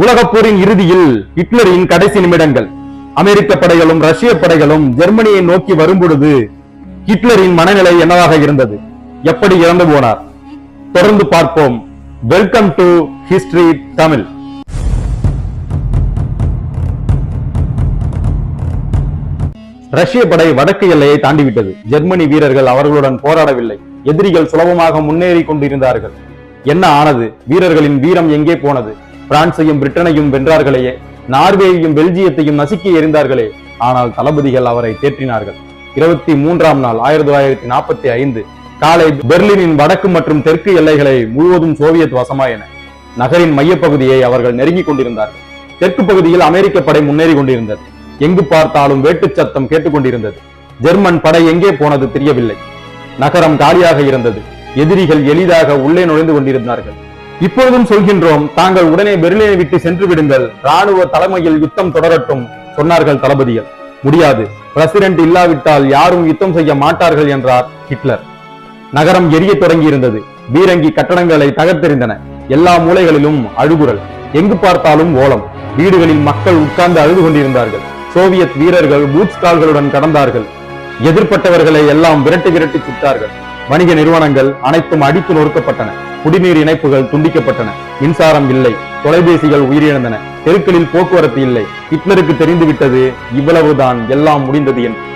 உலகப்போரின் இறுதியில் ஹிட்லரின் கடைசி நிமிடங்கள். அமெரிக்க படைகளும் ரஷ்ய படைகளும் ஜெர்மனியை நோக்கி வரும்பொழுது ஹிட்லரின் மனநிலை என்னவாக இருந்தது? எப்படி இறந்து போனார்? தொடர்ந்து பார்ப்போம். வெல்கம் டு ஹிஸ்டரி தமிழ் ரஷ்ய படை வடக்கு எல்லையை தாண்டிவிட்டது. ஜெர்மனி வீரர்கள் அவர்களுடன் போராடவில்லை. எதிரிகள் சுலபமாக முன்னேறி கொண்டிருந்தார்கள். என்ன ஆனது? வீரர்களின் வீரம் எங்கே போனது? பிரான்சையும் பிரிட்டனையும் வென்றார்களே நார்வேயையும் பெல்ஜியத்தையும் நசுக்கி எறிந்தார்களே. ஆனால் தளபதிகள் அவரை தேற்றினார்கள். இருபத்தி மூன்றாம் நாள் ஆயிரத்தி தொள்ளாயிரத்தி நாற்பத்தி ஐந்து காலை பெர்லினின் வடக்கு மற்றும் தெற்கு எல்லைகளை முழுவதும் சோவியத் வசமாயின. நகரின் மையப்பகுதியை அவர்கள் நெருங்கிக் கொண்டிருந்தார்கள். தெற்கு பகுதியில் அமெரிக்க படை முன்னேறி கொண்டிருந்தது. எங்கு பார்த்தாலும் வேட்டுச் சத்தம் கேட்டுக்கொண்டிருந்தது ஜெர்மன் படை எங்கே போனது தெரியவில்லை. நகரம் காலியாக இருந்தது. எதிரிகள் எளிதாக உள்ளே நுழைந்து கொண்டிருந்தார்கள். இப்பொழுதும் சொல்கின்றோம் தாங்கள் உடனே பெர்லினை விட்டு சென்று விடுங்கள். ராணுவ தலைமையில் யுத்தம் தொடரட்டும் சொன்னார்கள் தளபதிகள். முடியாது. பிரசிடென்ட் இல்லாவிட்டால் யாரும் யுத்தம் செய்ய மாட்டார்கள் என்றார் ஹிட்லர். நகரம் எரிய தொடங்கி இருந்தது பீரங்கி கட்டடங்களை தகர்த்தெறிந்தன. எல்லா மூலைகளிலும் அழுகுரல். எங்கு பார்த்தாலும் ஓலம். வீடுகளில் மக்கள் உட்கார்ந்து அழுது கொண்டிருந்தார்கள். சோவியத் வீரர்கள் பூட்ஸ் கால்களுடன் கடந்தார்கள். எதிர்ப்பட்டவர்களை எல்லாம் விரட்டி விரட்டி சுட்டார்கள். வணிக நிறுவனங்கள் அனைத்தும் அடித்து நொறுக்கப்பட்டன. குடிநீர் இணைப்புகள் துண்டிக்கப்பட்டன. மின்சாரம் இல்லை. தொலைபேசிகள் உயிரிழந்தன. தெருக்களில் போக்குவரத்து இல்லை. ஹிட்லருக்கு தெரிந்துவிட்டது இவ்வளவுதான். எல்லாம் முடிந்தது என்று.